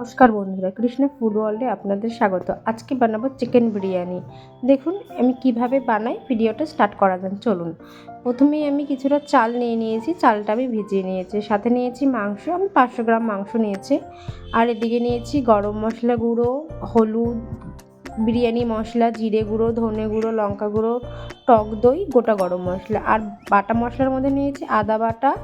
নমস্কার বন্ধুরা, কৃষ্ণ ফুড ওয়ার্ল্ডে আপনাদের স্বাগত। আজকে বানাবো চিকেন বিরিয়ানি। দেখুন, আমি কীভাবে বানাই, ভিডিওটা স্টার্ট করা যান চলুন। প্রথমেই আমি কিছুটা চাল নিয়ে নিয়েছি, চালটা আমি ভিজিয়ে নিয়েছি। সাথে নিয়েছি মাংস, আমি পাঁচশো গ্রাম মাংস নিয়েছি। আর এদিকে নিয়েছি গরম মশলা গুঁড়ো, হলুদ বিরিয়ানি মশলা, জিরে গুঁড়ো, ধনে গুঁড়ো, লঙ্কা গুঁড়ো, টক দই, গোটা গরম মশলা। আর বাটা মশলার মধ্যে নিয়েছি আদা বাটা,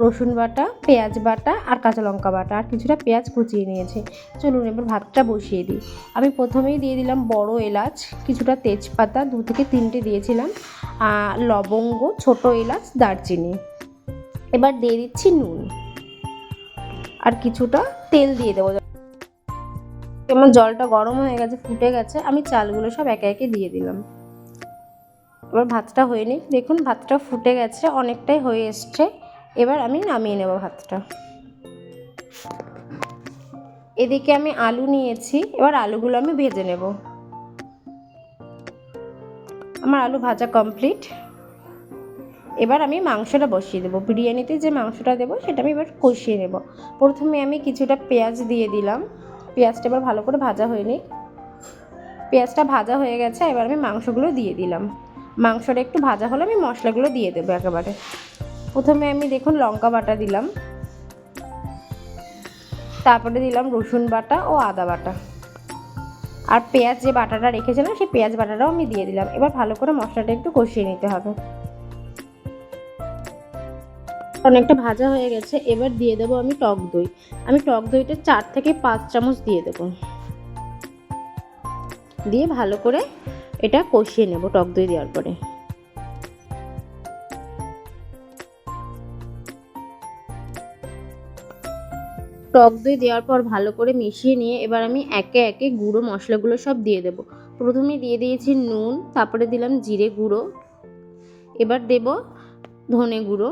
রসুন বাটা, পেঁয়াজ বাটা আর কাঁচা লঙ্কা বাটা। আর কিছুটা পেঁয়াজ কুচিয়ে নিয়েছে। চলুন এবার ভাতটা বসিয়ে দিই। আমি প্রথমেই দিয়ে দিলাম বড় এলাচ, কিছুটা তেজপাতা, দু থেকে তিনটে দিয়েছিলাম। লবঙ্গ, ছোট এলাচ, দারচিনি। এবার দিয়ে দিচ্ছি নুন। আর কিছুটা তেল দিয়ে দেবো। আমার জলটা গরম হয়ে গেছে, ফুটে গেছে, আমি চালগুলো সব একে একে দিয়ে দিলাম। এবার ভাতটা হয়ে নিই দেখুন, ভাতটা ফুটে গেছে, অনেকটাই হয়ে এসছে। এবার আমি নামিয়ে নেব ভাতটা। এদিকে আমি আলু নিয়েছি, এবার আলুগুলো আমি ভেজে নেব। আমার আলু ভাজা কমপ্লিট। এবার আমি মাংসটা বসিয়ে দেবো। বিরিয়ানিতে যে মাংসটা দেবো, সেটা আমি এবার কষিয়ে নেব। প্রথমে আমি কিছুটা পেঁয়াজ দিয়ে দিলাম। পেঁয়াজটা এবার ভালো করে ভাজা হয়নি পেঁয়াজটা ভাজা হয়ে গেছে, এবার আমি মাংসগুলো দিয়ে দিলাম। মাংসটা একটু ভাজা হলে আমি মশলাগুলো দিয়ে দেবো একেবারে। প্রথমে আমি দেখুন লঙ্কা বাটা দিলাম। তারপরে দিলাম রসুন বাটা ও আদা বাটা। আর পেঁয়াজ যে বাটাটা রেখেছিলাম, সেই পেঁয়াজ বাটাটাও আমি দিয়ে দিলাম। এবার ভালো করে মশলাটা একটু কষিয়ে নিতে হবে। অনেকটা ভাজা হয়ে গেছে, এবার দিয়ে দেবো আমি টক দই। আমি টক দইটা চার থেকে পাঁচ চামচ দিয়ে দেবো। দিয়ে ভালো করে এটা কষিয়ে নেব টক দই দেওয়ার পরে। টক দই দেওয়ার পর ভালো করে মিশিয়ে নিয়ে এবার আমি একে একে গুঁড়ো মশলাগুলো সব দিয়ে দেব। প্রথমে দিয়ে দিয়েছি নুন, তারপরে দিলাম জিরে গুঁড়ো। এবার দেব ধনে গুঁড়ো।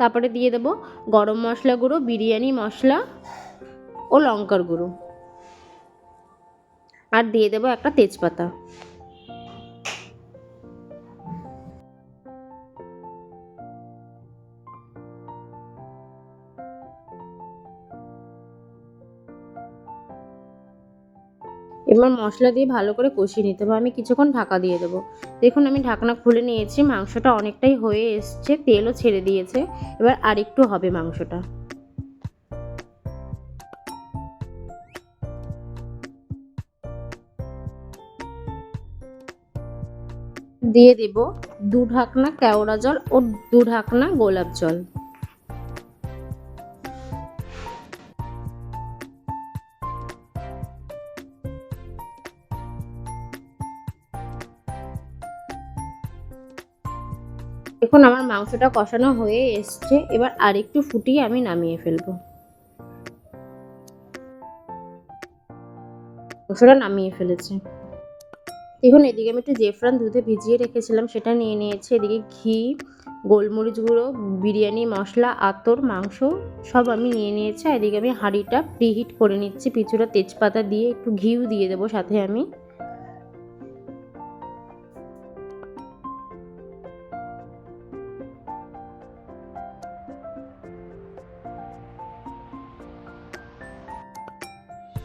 তারপরে দিয়ে দেবো গরম মশলা গুঁড়ো, বিরিয়ানি মশলা ও লঙ্কার গুঁড়ো। আর দিয়ে দেবো একটা তেজপাতা। এবার মশলা দিয়ে ভালো করে কষিয়ে নিতে হবে। আমি কিছুক্ষণ ঢাকা দিয়ে দেবো। দেখুন, আমি ঢাকনা খুলে নিয়েছি। মাংসটা অনেকটাই হয়ে এসছে, তেলও ছেড়ে দিয়েছে। এবার আরেকটু হবে মাংসটা। দিয়ে দেব দু ঢাকনা কেওড়া জল ও দু ঢাকনা গোলাপ জল। দেখুন আমার মাংসটা কষানো হয়ে এসছে, এবার আরেকটু ফুটিয়ে আমি নামিয়ে ফেলব। মাংসটা নামিয়ে ফেলেছে। দেখুন, এদিকে আমি একটু জেফরান দুধে ভিজিয়ে রেখেছিলাম, সেটা নিয়ে নিয়েছি। এদিকে ঘি, গোলমরিচ গুঁড়ো, বিরিয়ানি, মশলা, আতর, মাংস সব আমি নিয়ে নিয়েছি। এদিকে আমি হাঁড়িটা প্রিহিট করে নিচ্ছি। পিছুটা তেজপাতা দিয়ে একটু ঘিও দিয়ে দেবো, সাথে আমি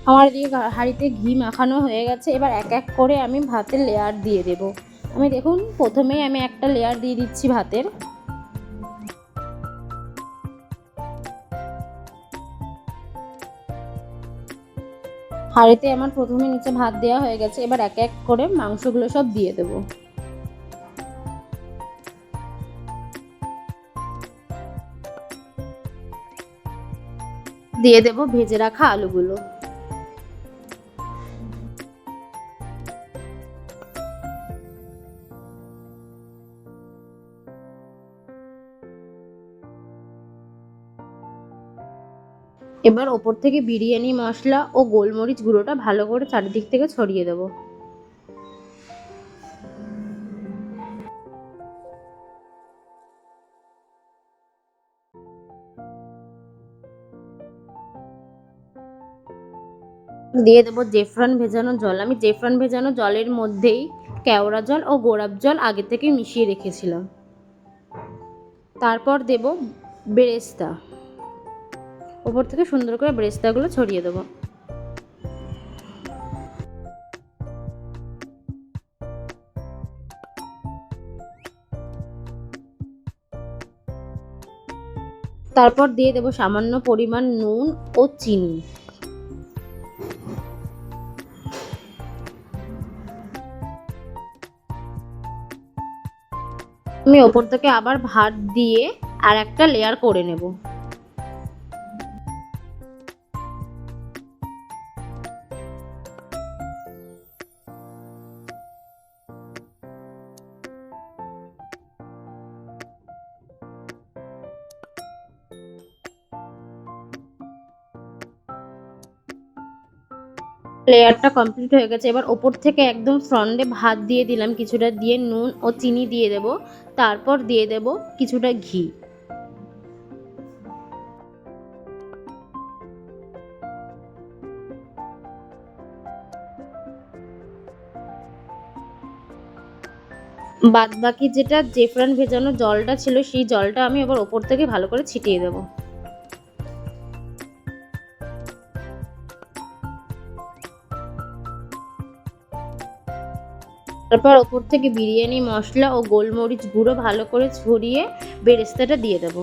আমার এদিকে হাঁড়িতে ঘি মাখানো হয়ে গেছে। এবার এক এক করে আমি ভাতের লেয়ার দিয়ে দেব। আমি দেখুন, প্রথমেই আমি একটা লেয়ার দিয়ে দিচ্ছি ভাতের। হাঁড়িতে আমার প্রথমে নিচে ভাত দেওয়া হয়ে গেছে। এবার এক এক করে মাংসগুলো সব দিয়ে দেবো। দিয়ে দেব ভেজে রাখা আলুগুলো। এবার ওপর থেকে বিরিয়ানি, মশলা ও গোলমরিচ গুঁড়োটা ভালো করে চারিদিক থেকে ছড়িয়ে দেবো। দিয়ে দেবো জেফরান ভেজানো জল। আমি জেফরান ভেজানো জলের মধ্যেই কেওড়া জল ও গোলাপ জল আগে থেকে মিশিয়ে রেখেছিলাম। তারপর দেব বেরেস্তা। ওপর থেকে সুন্দর করে ব্রেস্তাগুলো ছড়িয়ে দেবো। তারপর দিয়ে দেবো সামান্য পরিমাণ নুন ও চিনি। আমি ওপর থেকে আবার ভাত দিয়ে আর একটা লেয়ার করে নেব। লেয়ারটা কমপ্লিট হয়ে গেছে। এবার ওপর থেকে একদম ফ্রন্টে ভাত দিয়ে দিলাম, কিছুটা দিয়ে নুন ও চিনি দিয়ে দেব। তারপর দিয়ে দেব কিছুটা ঘি। বাদ বাকি যেটা জেফরান ভেজানো জলটা ছিল, সেই জলটা আমি এবার ওপর থেকে ভালো করে ছিটিয়ে দেবো। তারপর ওপর থেকে বিরিয়ানি মশলা ও গোলমরিচ গুঁড়ো ভালো করে ছড়িয়ে বেরেস্তাটা দিয়ে দেবো।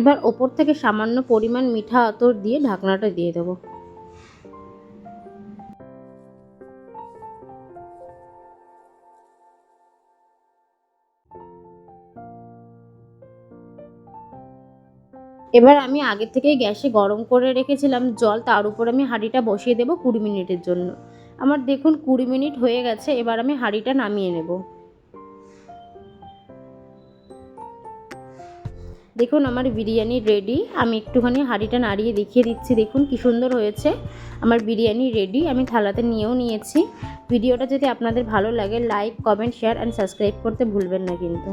এবার ওপর থেকে সামান্য পরিমাণ মিঠা আতর দিয়ে ঢাকনাটা দিয়ে দেবো। এবার আমি আগে থেকেই গ্যাসে গরম করে রেখেছিলাম জল, তার উপর আমি হাঁড়িটা বসিয়ে দেবো কুড়ি মিনিটের জন্য। আমার দেখুন কুড়ি মিনিট হয়ে গেছে, এবার আমি হাঁড়িটা নামিয়ে নেব। দেখুন আমার বিরিয়ানি রেডি আমি একটুখানি হাঁড়িটা নাড়িয়ে দেখিয়ে দিচ্ছি, দেখুন কি সুন্দর হয়েছে। আমার বিরিয়ানি রেডি আমি থালাতে নিয়েও নিয়েছি। ভিডিওটা যদি আপনাদের ভালো লাগে like comment share and subscribe করতে ভুলবেন না কিন্তু।